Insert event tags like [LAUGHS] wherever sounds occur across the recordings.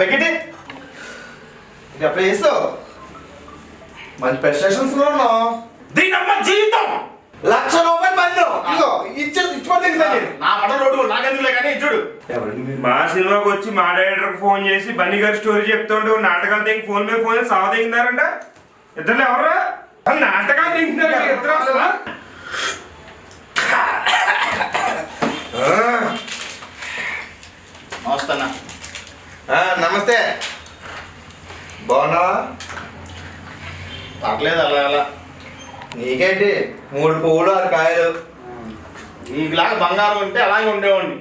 పెట్టి ఇది అప్లై చేస్తావు మంచి ప్రెస్టేషన్స్లో ఉన్నావు దీనమ్మ జీవితం లక్ష రూపాయలు బండి ఇదిగో ఇచ్చేది ఇచ్చిపోతే నేను నా మట రోడ్డు నాకెందుకులే కానీ చూడు ఎవరండి మీరు? మా సినిమాకి వచ్చి మా డైరెక్టర్ ఫోన్ చేసి బన్నీ గారి స్టోరీ చెప్తుంటే నాటకాలు తెగి ఫోన్ మీద ఫోన్ చేసి సావ తెగిందారంట? ఇద్దరు ఎవరా నాటకాలు తెగింటున్నారు ఇద్దరు అసలు? నీకేంటి? మూడు పువ్వులు ఆరు కాయలు. నీకులాగా బంగారం ఉంటే అలాగే ఉండేవాడిని.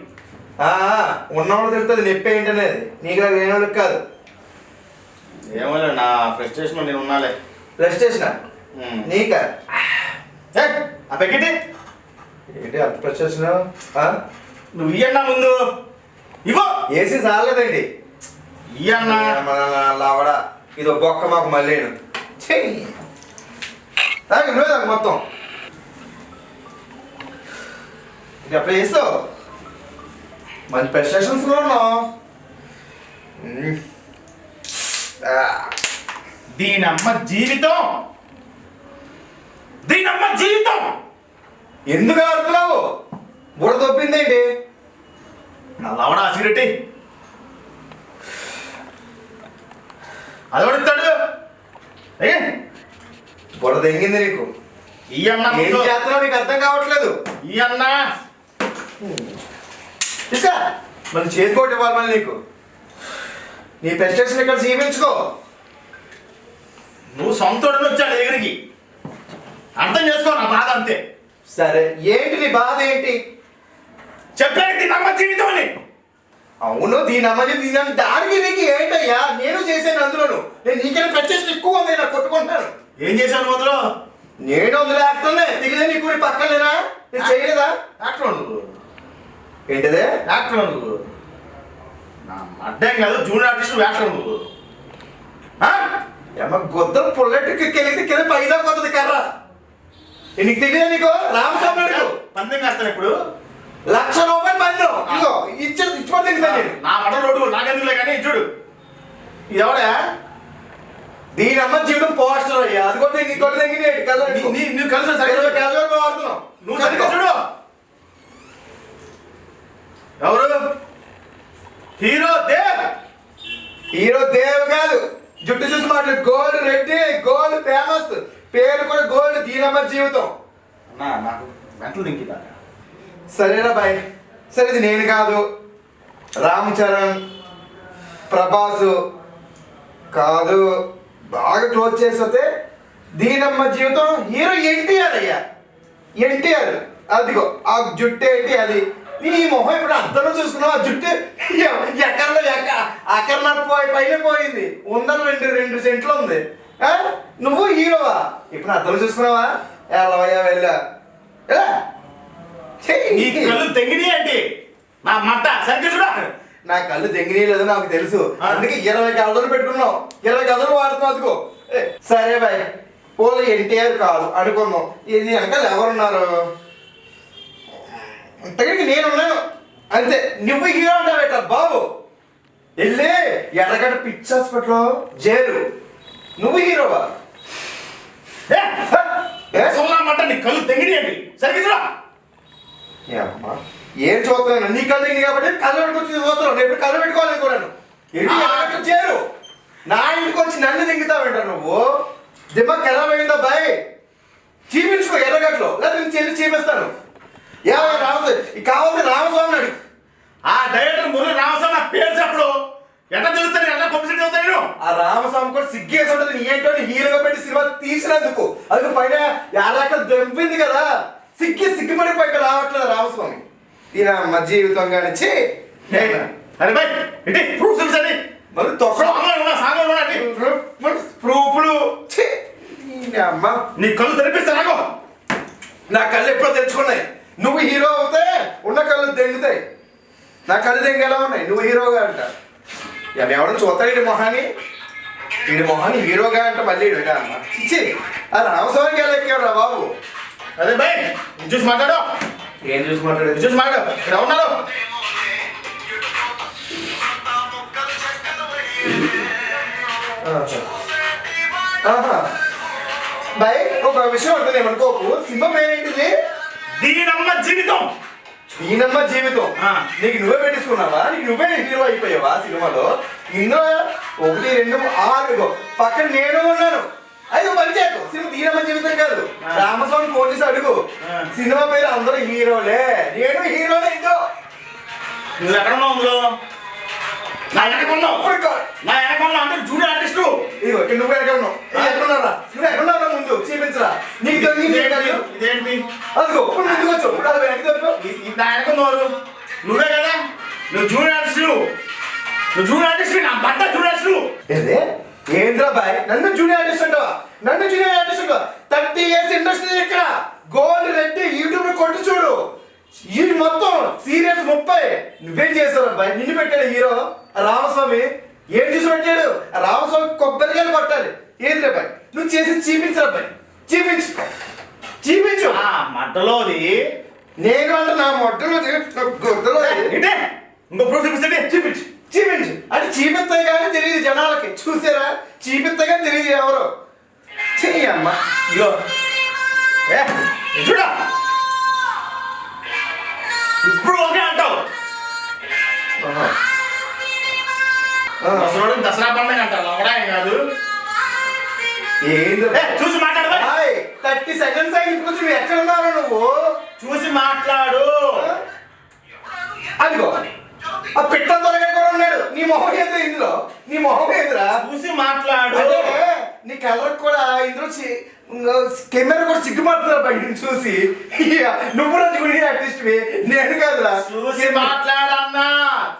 ఉన్నవాడు తెలుస్తుంది నొప్పి ఏంటనేది నీకు లేనివాడికి కాదు. ఏమోలే నా ఫ్రస్ట్రేషన్ నేను ఉన్నాలే. ప్రెస్టేషన్ ఉమ్. నీకా? ఆ పెట్టి ఏంటి అంత ప్రెస్టేషన్ నువ్వు ఇయ్యన్నా ముందు. ఇగో ఏసీ చాలేదండి ఇయ్యన్నా. లావడా. ఇది ఒక బొక్క మాకు మళ్ళీ తాగి నువ్వే తాగు మొత్తం. ఇది అప్లై చేస్తావు? మంచి ప్రెస్టేషన్స్లో ఉన్నావు. మ్మ్. ఆ, దీనమ్మ జీవితం. దీనమ్మ జీవితం. ఎందుకు ఆడుతున్నావు? బుడ దొబ్బిందేంటి నా లవడా సిగరెట్టి. అది పడుతాడు ఏ? బుడ తెంగింది నీకు. ఇయ్యన్నా ఏం ముందు. చేస్తున్నావు నీకు అర్థం కావట్లేదు. ఇయ్యన్నా ఇస్తా. మళ్ళీ చేతికోటి ఇవ్వాలి మళ్ళీ నీకు. నీ ప్రెస్టేషన్ ఇక్కడ జీవించుకో నువ్వు సొంతోడు వచ్చాడు దగ్గరికి అర్థం చేసుకో నా బాధ అంతే. సరే ఏంటి నీ బాధ ఏంటి? చెప్పేది దీనమ్మ జీవితం అని అవును దీని అమ్మని దీని దానికి నీకు ఏంటయ్యా? నేను చేశాను అందులోను. నేను నీకైనా ప్రెస్టేషన్ ఎక్కువ ఉంది నాకు కొట్టుకుంటాను ఏం చేశాను మొదలు నేను అందులో యాక్టర్లే దిగిలే నీ కూడి పక్కలేనా నేను చేయలేదా? యాక్టర్ నువ్వు ఏంటిదే? యాక్టర్ నువ్వు నా అడ్డం కాదు జూనియర్ ఆర్టిస్ట్ యాక్టర్ నువ్వు? ఏమ గొద్దం పుల్లెట్టుకి కెలిగితే కింద పైదా కొత్తది కర్ర. నీకు తెలియదా నీకు? రామస్వామి అడుగు. పందెం కాస్తాను ఇప్పుడు. లక్ష రూపాయలు బండి ఇదిగో ఇచ్చేది ఇచ్చిపోతే నా మట రోడ్డు నాకెందుకులే కానీ చూడు. ఇది ఎవడా? దీని అమ్మ జీవితం పోస్టర్ అయ్యా. అది కొట్టు నీ- నీ- నువ్వు కలిసి సరే ఇరవై కలర్ వాడుతున్నావు నువ్వు సరిగ్గా చూడు ఎవరు? హీరో దేవ్. హీరో దేవ్ కాదు. జుట్టు చూసి మాట్లాడు. Gold Reddy gold famous. పేరు కూడా గోల్డ్. దీనమ్మ జీవితం. నా నాకు మెంటల్ దింకిదా సరేనా బాయ్. సరే ఇది నేను కాదు. రామ్ చరణ్ ప్రభాస్ కాదు. బాగా క్లోజ్ చేస్తే దీనమ్మ జీవితం హీరో ఎన్టీఆర్ అయ్యా. ఎన్టీఆర్ అదిగో ఆ జుట్టు ఏంటి అది? నీ మొహం ఇప్పుడు అద్దంలో చూసుకున్నావు? ఆ జుట్టు ఎ- ఎక్కడలో ఎక్క అక్కడ పోయి పైన పోయింది. ఉందని రెండు రెండు సెంట్లు ఉంది. నువ్వు హీరోవా? ఇప్పుడు అద్దంలో చూసుకున్నావా? వెళ్ళవయ్యా వెళ్ళా. నీకు చెయ్యి. నీ కళ్ళు తెంగిని ఏంటి? నా మట్ట సరిగ్గా చూడ. నా కళ్ళు తెంగినీయలేదు నాకు తెలుసు. అందుకే ఇరవై కలర్లు పెట్టుకున్నావు ఇరవై కలర్లు వాడుతున్నావు అందుకో సరే బాయ్. పోలీ ఎన్టీఆర్ కాదు. అనుకుందాం. ఇది వెనకాల ఎవరున్నారు దగ్గరికి నేనున్నాను. అంతే. నువ్వు హీరో అంటావు ఎట్లా బాబు? వెళ్ళి ఎర్రగడ్డ పిచ్ హాస్పిటల్ జైలు. నువ్వు హీరోవా? ఏ, ఏ? అసలు నా కళ్ళు ఏంటి సరిగ్గా ఏ చూస్తున్నాను నీ కళ్ళు ఇంటి కాబట్టి కళ్ళు పెట్టుకొచ్చి చూస్తున్నాను నేను ఇప్పుడు కళ్ళు పెట్టుకోవాలి కూడా ఏంటి ఎర్రగడ్డ చేరు. నా ఇంటికి వచ్చి నన్ను దింగుతావేంట నువ్వు? దిమ్మ ఖరాబ్ అయిందా బాయ్? చీపించుకో ఎర్రగడ్డలో. లేదా నేను చెల్లి చీపిస్తాను. ఏమో రామస్వామి? కావాలి రామస్వామి అడుగు ఆ డైరెక్టర్ మురళి రామస్వామి నా పేరు చెప్పడు. ఎట్లా తెలుస్తాను ఎట్లా పబ్లిసిటీ అవుతాను ఆ రామస్వామి కూడా సిగ్గేసి ఉంటుంది. నీ ఏంటో హీరోగా పెట్టి సినిమా తీసినందుకు. అది పైన యాదాక దెబ్బింది కదా. సిగ్గి సిగ్గిపడిపోయి రావట్లేదు రామస్వామి. ఈయన మా జీవితం కానిచ్చి అరే ఏంటి? ప్రూఫ్ తెలుసండి మరి తొక్కడం? ప్రూఫ్లు? అమ్మ. నీ కళ్ళు తెరిపిస్తా నాకు నా కళ్ళు ఎప్పుడో తెచ్చుకున్నాయి నువ్వు హీరో అవుతే ఉన్న కళ్ళు దెంగుతాయి నా కళ్ళు దెంగ ఎలా ఉన్నాయి? నువ్వు హీరోగా అంట. ఎవడో చూస్తాడు ఈ మొహాన్ని వీడి మొహాన్ని హీరోగా అంట మళ్ళీ ఈడు అమ్మ. ఇచ్చి ఆ రామస్వామికి ఎలా ఎక్కాడు రా బాబు? అదే బాయ్ ఇది చూసి మాట్లాడు ఏం చూసి మాట్లాడేది? చూసి మాట్లాడు. ఇక్కడ ఉన్నారు. బాయ్ ఒక విషయం అర్థం ఏమనుకోకు సినిమా పేరేంటిది దీనమ్మ జీవితం. ఈయనమ్మ జీవితం. నీకు నువ్వే పెట్టించుకున్నావా? నీకు నువ్వే హీరో అయిపోయావా సినిమాలో? ఇందులో ఒకటి రెండు ఆరు. పక్కన నేను ఉన్నాను. అది పని చేయకు సినిమా దీనమ్మ జీవితం కాదు. రామస్వామి ఫోన్ చేసి అడుగు. సినిమా పేరు అందరూ హీరోలే. నేను హీరోలే ఇంకో నువ్వు ఎక్కడ ఉన్నావు నా వెనక ఉన్నావు. నా వెనక ఉన్నావు. అంటే జూనియర్ ఆర్టిస్టు. ఇదిగో ఇక్కడ నువ్వు ఎక్కడ ఉన్నావు. ఎక్కడ ఉన్నారా నువ్వు ఎక్కడ ఉన్నారా ముందు? చూపించరా. నీకు తెలియదు ఇదేంటి అదిగో ఇప్పుడు ముందుకు వచ్చు అది ఈ నా వెనక ఉన్నవారు నువ్వే కదా? నువ్వు జూనియర్ ఆర్టిస్ట్. నువ్వు జూనియర్ ఆర్టిస్ట్ నా బట్ట జూనియర్ ఆర్టిస్ట్ ఏదే? ఏంద్రా బాయ్ నన్ను జూనియర్ ఆర్టిస్ట్ అంటావా? నన్ను జూనియర్ ఆర్టిస్ట్ అంటావా? థర్టీ ఇయర్స్ ఇండస్ట్రీ ఇక్కడ గోల్డ్ రెడ్డి యూట్యూబ్ కొట్టు చూడు. ఈ మొత్తం సీరియల్స్ ముప్పై. నువ్వేం చేస్తావు బాయ్ నిన్ను పెట్టాడు హీరో? రామస్వామి. ఏం చూసి పెట్టాడు? రామస్వామి కొబ్బరికాయలు పట్టాలి ఏంద్రా బాయ్ నువ్వు చేసి చూపించరా బాయ్ చూపించు. చూపించు. ఆ మట్టలోది నేను అంటే నా మొట్టలో ఇంకో ప్రూఫ్ చూపిస్తే చూపించు. చూపించు. అంటే చూపిస్తాయి కానీ తెలియదు జనాలకి చూసారా? కానీ తెలియదు ఎవరు? చెయ్యమ్మ ఏ ఇది చూడా. ఇప్పుడు ఓకే అంటావు. దసరా దసరా పండుగ అంటారు కాదు. ఏంది? చూసి మాట్లాడు బే. థర్టీ సెకండ్స్ నువ్వు ఎక్కడ ఉన్నావు నువ్వు? చూసి మాట్లాడు. అదిగో. ఆ పిట్ట త్వరగా కూడా ఉన్నాడు. నీ మొహం ఏదో ఇందులో? నీ మొహం ఏదిరా? చూసి మాట్లాడు. అంటే నీ కలర్ కూడా ఇందులో కెమెరా కూడా సిగ్గుపడుతున్నారు బయట చూసి. నువ్వు రోజు గుడి ఆర్టిస్ట్ నేను కాదురా. చూసి మాట్లాడన్నా.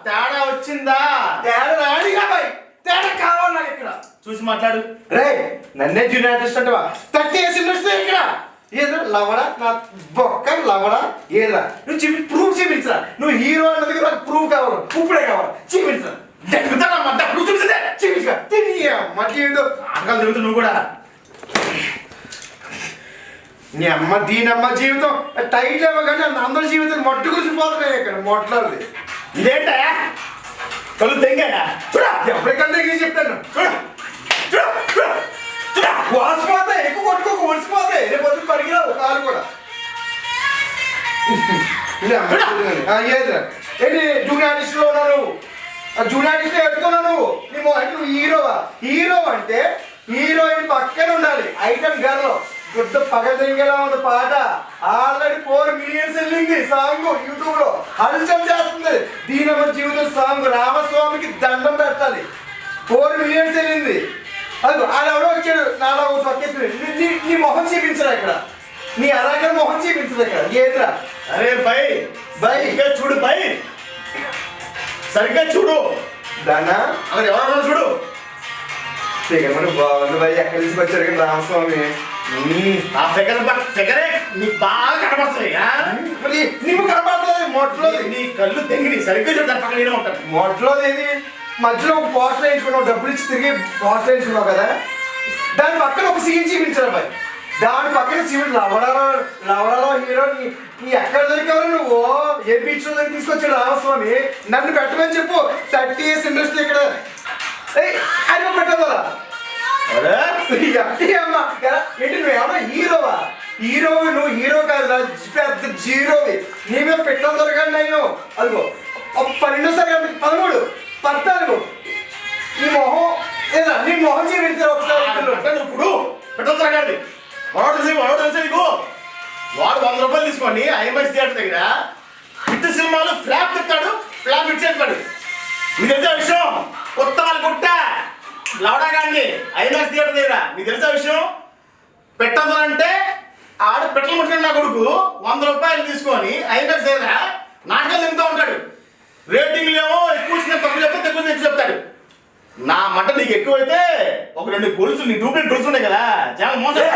తేడా వచ్చిందా? తేడా రాడిగా బాయ్ తేడా కావాలి నాకు ఇక్కడ? చూసి మాట్లాడు. రే నన్నే జూనియర్ ఆర్టిస్ట్ అంటవా? థర్టీ ఇయర్స్ ఇండస్ట్రీ ఇక్కడ. ఏదో లవడా నా బొక్క లవడా ఏదా. నువ్వు చూపి ప్రూఫ్ చూపించరా. నువ్వు హీరో అన్నది నాకు ప్రూఫ్ కావాలి. ఇప్పుడే కావాలి. చూపించరా. దగ్గుతానమ్మా డబ్బులు చూపిస్తే తిని నువ్వు కూడా. నీ అమ్మ దీనమ్మ జీవితం టైట్ ఏమో కానీ అందరి జీవితం మొట్టు కూర్చిపోతున్నాయి ఇక్కడ మొట్టలది ఇదేంటా? కళ్ళు తెంగా చూడా ఎప్పటికంటే చెప్తాను. చూడ చూడ. వాసిపోతాయి ఎక్కువ కొట్టుకోక ఒడిసిపోతాయి రేపు పొద్దున్న పరిగిరావు కాలు కూడా. ఏదిరా? ఏంటి జూనియర్ ఆర్టిస్ట్లో ఉన్నావు నువ్వు? ఆ జూనియర్ ఆర్టిస్ట్ ఎడుతున్నావు నువ్వు? నీ మొ- అంటే నువ్వు హీరోవా? హీరో అంటే హీరోయిన్ పక్కన ఉండాలి. Item girl. గుడ్డ పగదింగేలా ఉంది పాట. ఆల్రెడీ ఫోర్ మిలియన్స్ వెళ్ళింది సాంగ్ యూట్యూబ్లో హల్చల్ చేస్తుంది. దీనమ్మ జీవితం సాంగ్ రామస్వామికి దండం పెట్టాలి. ఫోర్ మిలియన్స్ వెళ్ళింది. అది ఆడెవడో వచ్చాడు నాలో పక్కేసి నీ- నీ నీ మొహం చూపించరా ఇక్కడ? నీ అరాగల మొహం చూపించరా ఇక్కడ? ఏదిరా అరే బై. బై. సరిగ్గా చూడు బై. సరిగ్గా చూడు. దానా? అక్కడ ఎవరన్నా చూడు. మన బాగుంది భయ్ ఎక్కడి నుంచి వచ్చాడు కానీ రామస్వామి? ఆ ఫిగర్ ఫిగరే నీకు బాగా? మరి నీకు కనపడలేదు మొట్టలో నీ- నీ కళ్ళు తెంగి నీ సరిగ్గా చూడు దాని పక్కన ఉంటాను మొట్టలో ఏది? మధ్యలో ఒక పోస్టర్ వేయించుకున్నావు డబ్బులు ఇచ్చి తిరిగి పోస్టర్ వేయించుకున్నావు కదా దాని పక్కన ఒక సీన్ చూపించారు భయ్ దాని పక్కన సీన్ లవడాలో లవడాలో హీరో నీ ఎక్కడ దొరికావు నువ్వు? ఏ బీచ్లో తీసుకొచ్చాడు రామస్వామి నన్ను పెట్టమని చెప్పు. థర్టీ ఇయర్స్ ఇండస్ట్రీ ఇక్కడ. ఆయన పెట్టదా అమ్మా ఏంటి నువ్వు ఏమన్నా హీరోవా? హీరో నువ్వు హీరో కాదురా పెద్ద జీరోవి. నీ మీద పెట్టడం దొరకండి నేను. అదిగో ఒక పన్నెండో సరి పదమూడు. పద్నాలుగు. నీ మొహం ఏదా నీ మొహం చూపించారు ఒకసారి. అంటే ఇప్పుడు. పెట్టొద్దురా గాడి వాడు తెలిసి వాడు తెలిసి నీకు. వాడు వంద రూపాయలు తీసుకొని ఐఎంఎస్ థియేటర్ దగ్గర హిట్ సినిమాలు ఫ్లాప్ చెప్తాడు ఫ్లాప్ ఇచ్చేస్తాడు మీకు తెలిసే విషయం? కొత్త వాళ్ళు కొట్ట లవడా గాంధీ ఐఎంఎస్ థియేటర్ దగ్గర. మీకు తెలిసే విషయం? పెట్టద్దంటే ఆడు పెట్టలు ముట్టిన నా కొడుకు. వంద రూపాయలు తీసుకొని ఐఎంఎస్ దగ్గర నాటకాలు తింటూ ఉంటాడు. రేటింగ్లు ఏమో ఎక్కువ వచ్చిన తక్కువ చెప్తే తక్కువ తెచ్చి చెప్తాడు. నా మంట నీకు ఎక్కువైతే ఒక రెండు గొలుసులు నీ డూప్లికేట్ గొలుసు ఉన్నాయి కదా. చాలా మోసం.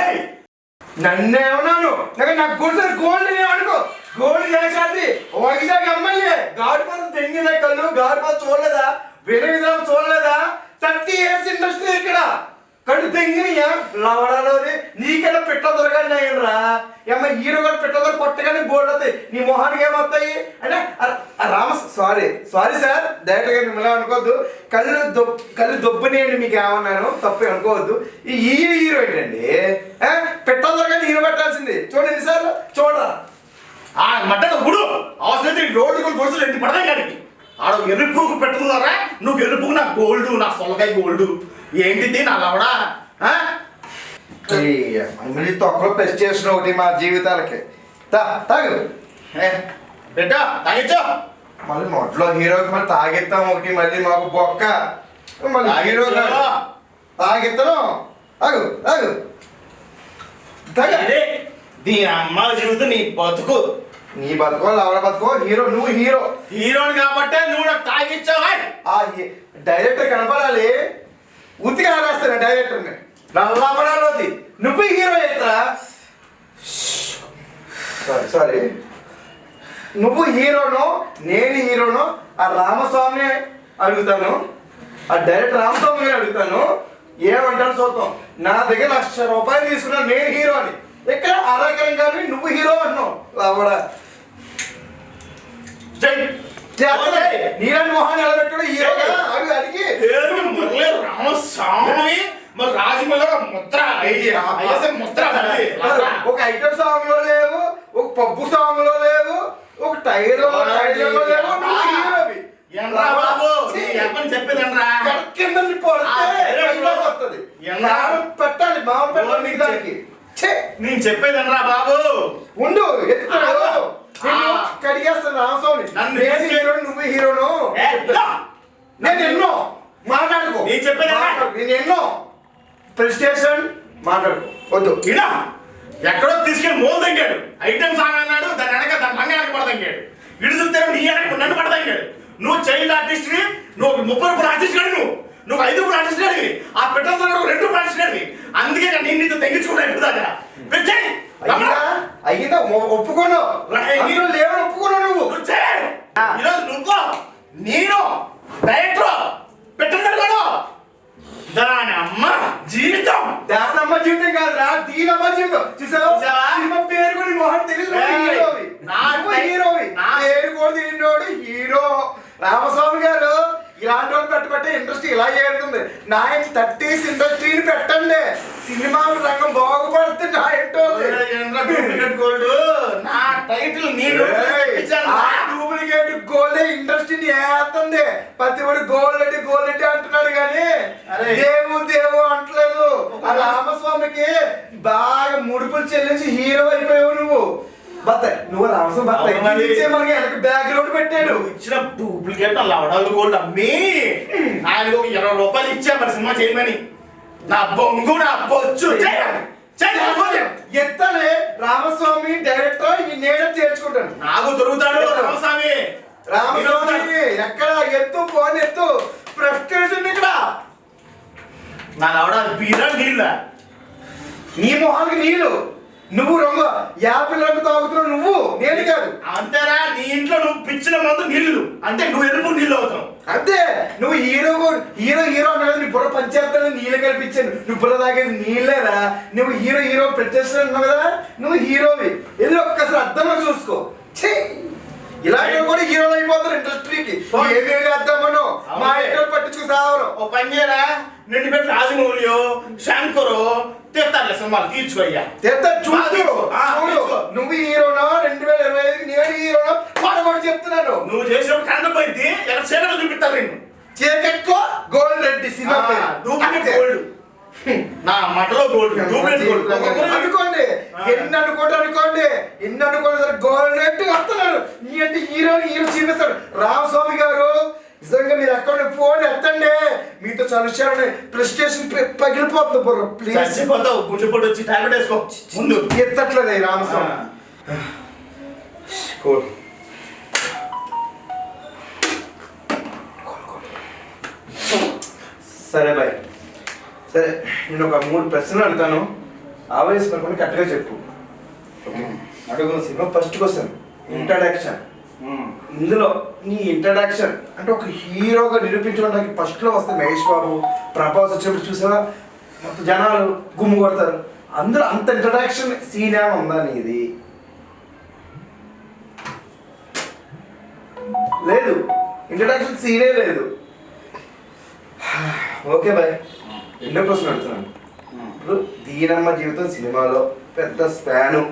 నన్నే ఉన్నాను నాకు నాకు గుర్తు గోల్డ్ అనుకో గోల్డ్ చేసాది వైజాగ్ ఎమ్మెల్యే. గాడి పాత్ర తెంగిన కళ్ళు గాడి పాత్ర చూడలేదా? వేరే విధానం చూడలేదా? థర్టీ ఇయర్స్ ఇండస్ట్రీ ఇక్కడ. కళ్ళు తెంగినయ్యా లవడాలోది నీకైనా పెట్ట దొరకండి అయ్యిండ్రా ఏమో హీరో గారు పెట్ట దొర కొట్టగానే బోర్డు అవుతాయి నీ మొహానికి ఏమవుతాయి అంటే రామ సారీ సారీ సార్ డైరెక్ట్గా మిమ్మల్ని అనుకోవద్దు. కళ్ళు దొబ్ కళ్ళు దొబ్బనేయండి మీకు ఏమన్నాను తప్పు అనుకోవద్దు. ఈ హీరో హీరో ఏంటండి? పిట్ట దొరకని హీరో పెట్టాల్సింది. చూడండి సార్ చూడరా. ఆ మట్టను గుడు అవసరం రోడ్డు కూడా గొలుసులు ఎన్ని కానీ ఆడ ఎరుపుకు పెట్టుకున్నారా? నువ్వు ఎరుపుకు నా గోల్డ్ నా సొలకాయ గోల్డ్. ఏంటిది? నా లవడా? మళ్ళీ తొక్కలో పెస్ట్ చేసిన ఒకటి మా జీవితాలకి. తా తాగు. బిడ్డ తాగించో మళ్ళీ మొదట్లో హీరోకి మళ్ళీ తాగిస్తాం ఒకటి మళ్ళీ మాకు బొక్క. మళ్ళీ హీరో. తాగిస్తాను తాగు తాగు. తాగ. అదే దీని అమ్మ జీవితం నీ బతుకు. నీ బతుకో లవడ బతుకో హీరో నువ్వు హీరో. హీరోని కాబట్టే నువ్వు నాకు హీ- డైరెక్టర్ కనపడాలి. ఉతికి ఆడేస్తాను డైరెక్టర్ని నల్లబడాలి నువ్వు హీరో ఎట్రా సారీ సారీ నువ్వు హీరోను నేను హీరోను ఆ రామస్వామిని అడుగుతాను. ఆ డైరెక్టర్ రామస్వామి అడుగుతాను. ఏమంటాను చూద్దాం నా దగ్గర లక్ష రూపాయలు తీసుకున్నా నేను హీరో అని. ఇక్కడ అరాకరం కానీ నువ్వు హీరో అన్నావు. లావడా మొహాన్ని నిలబెట్టాడు హీరోగా అడుగు అడిగి రామస్వామి మరి రాజమౌళి ముద్ర. ముద్ర. ఒక ఐటమ్ సాంగ్లో లేవు ఒక పప్పు సాంగ్లో లేవు ఒక టైర్ టైర్లో లేవు? కారం పెట్టాలి మామ పెట్టాలి దానికి. నేను చెప్పేదన్రా బాబు? ఉండు ఎత్తుతాడు. కడిగేస్తాను రామస్వామి నేను హీరో నువ్వు హీరోను. నేను ఎన్నో? మాట్లాడుకో. నేను చెప్పేది. నేను ఎన్నో? ప్రెస్టేషన్ మాట్లాడుకో. వద్దు. ఈడ ఎక్కడో తీసుకెళ్ళి మోలు తగ్గాడు ఐటమ్ సాంగ్ అన్నాడు దాని వెనక దాని లంగా వెనక చూస్తే నీ వెనక నన్ను పడదంగాడు. నువ్వు చైల్డ్ ఆర్టిస్ట్ నువ్వు ముప్పై రూపాయలు ఆర్టిస్ట్ నువ్వు. నువ్వు ఐదు గాడివి ఆ పెట్టడంతో రెండు రూపాయలు ఆర్టిస్ట్ గాడివి అందుకే నేను నీతో తగ్గించుకుంటా ఇప్పుడు దాకా. పెంచాయి అయ్యిందా ఒప్పుకోను. రా, ఏంటి? అందులో లేవని ఒప్పుకోను నువ్వు. ఈరోజు నువ్వు నేను డైరెక్టర్ పెట్టడం దాని అమ్మ జీవితం. దానమ్మ జీవితం కాదురా దీనమ్మ జీవితం. చూసావా? పేరు కూడా మోహన్ తెలుసు హీరోవి. నా హీరోవి. నా- పేరు కూడా హీరో. రామస్వామి గారు ఇలాంటి వాళ్ళు పెట్టుబట్టే ఇండస్ట్రీ ఇలా ఏడుతుంది నా థర్టీస్ ఇండస్ట్రీని పెట్టండి. సినిమా రంగం బాగుపడుతుంది నా ఏంటో గోల్డ్? నా టైటిల్ నేను డూప్లికేట్ గోల్డ్ ఇండస్ట్రీని ఏస్తుంది ప్రతి ఒడి గోల్డ్ అంటే గోల్డ్ అంటే అంటున్నాడు కానీ అరే. దేవు దేవు అంటలేదు. ఆ రామస్వామికి బాగా ముడుపులు చెల్లించి హీరో అయిపోయావు నువ్వు. బత్త నువ్వు రామస్వామి బత్త అవును. ఇచ్చే మనకి వెనక బ్యాక్గ్రౌండ్ పెట్టాడు. నువ్వు ఇచ్చిన డూప్లికేట్ లవడాలు గోల్డ్ అమ్మి. ఆయనకు ఒక ఇరవై రూపాయలు ఇచ్చా మరి సినిమా చేయమని. నా బొంగు నా బొచ్చు. చేయాలి చేయాలి ఎత్తలే. రామస్వామి డైరెక్టర్ ఈ నేనే చేర్చుకుంటాను. నాకు దొరుకుతాడు రామస్వామి. రామస్వామి ఎక్కడ? ఎత్తు ఫోన్ ఎత్తు. ఫ్రస్ట్రేషన్ ఇక్కడ నా లవడాలు బీరా నీళ్ళ. నీ మొహానికి నీళ్ళు. నువ్వు రంగు. యాపిల్ రంగు తాగుతున్నావు నువ్వు. నేను కాదు. అంతేరా నీ ఇంట్లో నువ్వు పిచ్చిన మందు నీళ్ళు. అంటే నువ్వు ఎరుపు నీళ్ళు అవుతావు అంతే. నువ్వు హీరో హీరో హీరో అన్నది నీ బుర్ర పంచేస్తాను నీళ్ళు కల్పించాను. నువ్వు బుర్ర తాగేది నీళ్ళేరా నువ్వు హీరో హీరో పెట్టేస్తున్నావు కదా. నువ్వు హీరోవి. ఇది ఒక్కసారి అర్థంగా చూసుకో. ఛీ! ఇలాంటివి కూడా హీరోలు అయిపోతారు ఇండస్ట్రీకి. ఏమేమి అర్థమను మా ఇంట్లో పట్టించుకు సావరు. ఓ పని చేయరా? నిన్ను పెట్టి రాజమౌళియో శంకరో తీర్థాలే సినిమాలు తీర్చుకోయ్యా తెద్ద చూడు ఆ, చూడు. తీసుకో. నువ్వు హీరోనా? రెండు వేల ఇరవై ఐదుకి నేను హీరోనా? పడగొడు చెప్తున్నాను. నువ్వు చేసిన కరెంట్ పోయింది ఎలా చీరలు చూపిస్తారు నిన్ను చీకట్లో గోల్డ్ రెడ్డి సినిమా పేరు. డూప్లికేట్ అంతే. గోల్డ్. నా మటలో గోల్డ్ డూప్లికేట్ గోల్డ్. అనుకోండి ఎన్ని అనుకోండి అనుకోండి ఎన్ని అనుకోండి గోల్డ్ రెడ్డి వస్తున్నాడు. నీ అంటే హీరో హీరో చూపిస్తాడు. రామస్వామి గారు నిజంగా మీరు ఎక్కడ ఫోన్ ఎత్తండి. మీతో చలుచారని ప్రెస్టేషన్ పగిలిపోతుంది బుర్ర. ప్లీజ్ చచ్చిపోతావు. గుండె పొడి వచ్చి టాబ్లెట్ వేసుకో. ముందు. ఎత్తట్లేదు రామస్వామి. కోల్. సరే బాయ్ సరే నేను ఒక మూడు ప్రశ్నలు అడుగుతాను. ఆవేశపడకుండా కరెక్ట్గా చెప్పు. ఓకే? అడుగు సినిమా ఫస్ట్ క్వశ్చన్ ఇంట్రడక్షన్ ఇందులో నీ ఇంట్రడక్షన్ అంటే ఒక హీరోగా నిరూపించడానికి ఫస్ట్లో వస్తే మహేష్ బాబు ప్రభాస్ వచ్చినప్పుడు చూసావా? మొత్తం జనాలు గుమ్ము కొడతారు. అందరూ అంత ఇంట్రడక్షన్ సీన్ ఏమైనా ఉందా నీది? లేదు. ఇంట్రడక్షన్ సీనే లేదు. Okay boy. రెండో ప్రశ్న అడుగుతున్నాను. ఇప్పుడు దీనమ్మ జీవితం సినిమాలో పెద్ద స్పాను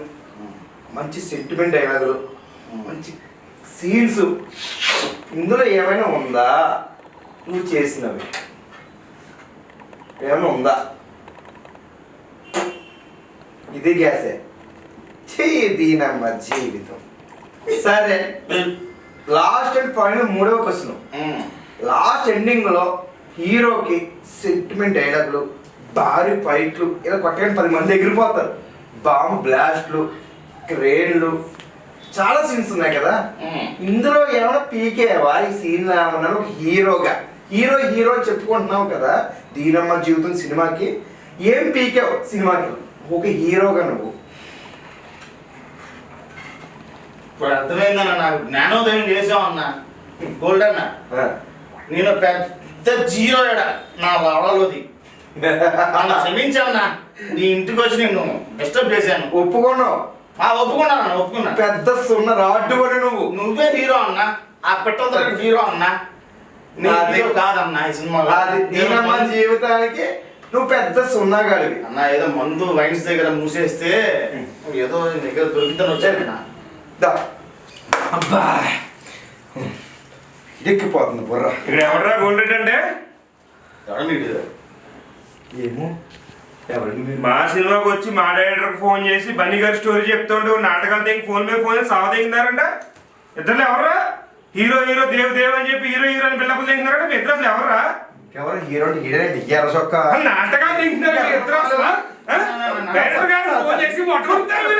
మంచి సెంటిమెంట్ డైలాగులు మంచి సీడ్స్. ఇందులో ఏమైనా ఉందా? నువ్వు చేసినవి. ఏమైనా ఉందా? ఇది గ్యాసే. చెయ్యి దీనమ్మ జీవితం. సరే. లాస్ట్ అండ్ ఫైనల్ మూడవ క్వశ్చన్. లాస్ట్ ఎండింగ్లో హీరోకి సెంటిమెంట్ డైలాగ్లు భారీ ఫైట్లు ఇలా కొట్టగానే పది మంది ఎగిరిపోతారు. బాంబ్ బ్లాస్ట్లు క్రేన్లు చాలా సీన్స్ ఉన్నాయి కదా. ఇందులో ఏమైనా పీకేవా ఈ సీన్ ఏమన్నా ఒక హీరోగా? హీరో హీరో చెప్పుకుంటున్నావు కదా దీనమ్మ జీవితం సినిమాకి. ఏం పీకావు సినిమాకి? ఒక హీరోగా నువ్వు. ఇప్పుడు అర్థమైందన్న నాకు. జ్ఞానోదయం చేసావు అన్న. గోల్డ్ అన్న. నేను పెద్ద జీరో ఎడ? నా లవడలోది [LAUGHS] నన్ను క్షమించావునా నీ ఇంటికి వచ్చి నేను డిస్టర్బ్ చేశాను. ఒప్పుకున్నావు. ఆ ఒప్పుకున్నాను అన్న, ఒప్పుకున్నా. పెద్ద సున్న రాడ్డు కూడా నువ్వు. నువ్వే హీరో అన్న ఆ పెట్టంతో హీరో అన్న. నీ అది- హీరో కాదన్న ఈ సినిమాలో. అది దీనమ్మ జీవితానికి నువ్వు పెద్ద సున్నాగాడివి అన్న ఏదో మందు వైన్స్ దగ్గర మూసేస్తే ఏదో దగ్గర దొరికితేనే వచ్చాను దా. అబ్బా. ఎక్కిపోతుంది బుర్ర. ఇక్కడ ఎవడరా గోల్డ్ రెడ్డి అంటే ఎవడ ఏమో. మా సినిమాకి వచ్చి మా డైరెక్టర్కి ఫోన్ చేసి బన్నీ గారి స్టోరీ చెప్తుంటూ నాటకాలు తెగి ఫోన్ మీద ఫోన్ సావదగిందారంట ఇద్దరు ఎవర్రా హీరో హీరో దేవ్ దేవ్ అని చెప్పి హీరో హీరో అని పిల్లలు తెగినారంట మీ ఇద్దరు అసలు ఎవర్రా ఎవరు హీరో ఎర్ర చొక్క నాటకాలు తెగినారు ఇద్దరు అసలు ఆ? డైరెక్టర్ గారు ఫోన్ చేసి మొట్టమొదటి